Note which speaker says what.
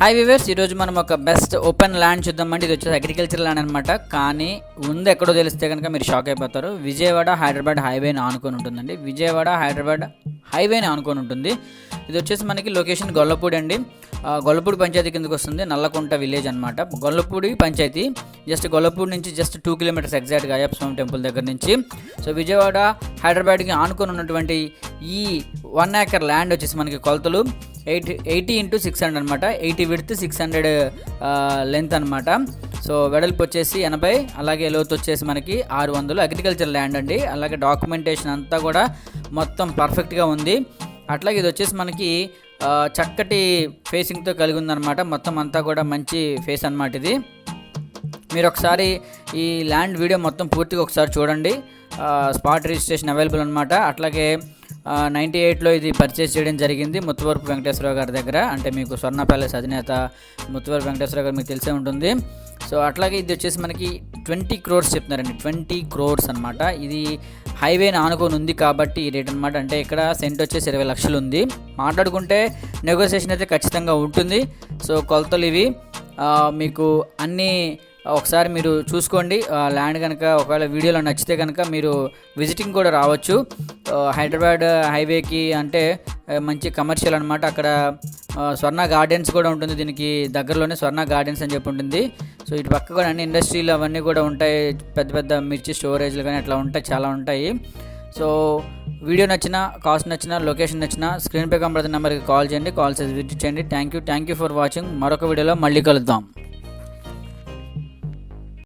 Speaker 1: High viewers ఈరోజు మనం ఒక బెస్ట్ ఓపెన్ ల్యాండ్ చూద్దామండి. ఇది వచ్చేసి అగ్రికల్చర్ ల్యాండ్ అనమాట కానీ ఉంది ఎక్కడో తెలిస్తే కనుక మీరు షాక్ అయిపోతారు. విజయవాడ హైదరాబాద్ హైవేని ఆనుకొని ఉంటుందండి. విజయవాడ హైదరాబాద్ హైవేని ఆనుకొని ఉంటుంది. ఇది వచ్చేసి మనకి లొకేషన్ గొల్లపూడి అండి. గొల్లపూడి పంచాయతీ కిందకి వస్తుంది. నల్లకుంట విలేజ్ అనమాట గొల్లపూడి పంచాయతీ జస్ట్ గొల్లపూడి నుంచి జస్ట్ టూ కిలోమీటర్స్ ఎగ్జాక్ట్గా అయ్యప్ప స్వామి టెంపుల్ దగ్గర నుంచి. సో విజయవాడ హైదరాబాద్కి ఆనుకొని ఉన్నటువంటి ఈ వన్ ఏకర్ ల్యాండ్ వచ్చేసి మనకి కొలతలు eight eighty into six hundred అనమాట eighty width six hundred length అనమాట సో వెడల్పు వచ్చేసి ఎనభై అలాగే లోతు వచ్చేసి మనకి ఆరు వందలు. అగ్రికల్చర్ ల్యాండ్ అండి. అలాగే డాక్యుమెంటేషన్ అంతా కూడా మొత్తం పర్ఫెక్ట్గా ఉంది. అట్లాగే ఇది వచ్చేసి మనకి చక్కటి ఫేసింగ్తో కలిగి ఉందన్నమాట. మొత్తం అంతా కూడా మంచి ఫేస్ అన్నమాట ఇది. మీరు ఒకసారి ఈ ల్యాండ్ వీడియో మొత్తం పూర్తిగా ఒకసారి చూడండి. స్పాట్ రిజిస్ట్రేషన్ అవైలబుల్ అనమాట అట్లాగే నైంటీ ఎయిట్లో ఇది పర్చేస్ చేయడం జరిగింది. ముత్తువరపు వెంకటేశ్వరరావు గారి దగ్గర. అంటే మీకు స్వర్ణ ప్యాలెస్ అధినేత ముత్తువరపు వెంకటేశ్వరరావు గారు మీకు తెలిసే ఉంటుంది. సో అట్లాగే ఇది వచ్చేసి మనకి ట్వంటీ క్రోర్స్ చెప్తున్నారండి. ట్వంటీ క్రోర్స్ అనమాట ఇది హైవేని ఆనుకొని ఉంది కాబట్టి ఈ రేట్ అనమాట అంటే ఇక్కడ సెంట్ వచ్చేసి ఇరవై లక్షలు ఉంది. మాట్లాడుకుంటే నెగోసియేషన్ అయితే ఖచ్చితంగా ఉంటుంది. సో కొలతలు ఇవి. మీకు అన్నీ ఒకసారి మీరు చూసుకోండి. ల్యాండ్ కనుక ఒకవేళ వీడియోలో నచ్చితే కనుక మీరు విజిటింగ్ కూడా రావచ్చు. హైదరాబాద్ హైవేకి అంటే మంచి కమర్షియల్ అనమాట అక్కడ స్వర్ణ గార్డెన్స్ కూడా ఉంటుంది. దీనికి దగ్గరలోనే స్వర్ణ గార్డెన్స్ అని చెప్పి ఉంటుంది. సో ఇటు పక్క కూడా అన్ని ఇండస్ట్రీలు అవన్నీ కూడా ఉంటాయి. పెద్ద పెద్ద మిర్చి స్టోరేజ్లు కానీ అట్లా ఉంటాయి చాలా ఉంటాయి. సో వీడియో నచ్చిన కాస్ట్ నచ్చిన లొకేషన్ నచ్చిన స్క్రీన్ పే కనబడుతున్న నెంబర్కి కాల్ చేయండి. కాల్ చేసి విజిట్ చేయండి. Thank you thank you for watching మరొక వీడియోలో మళ్ళీ కలుద్దాం.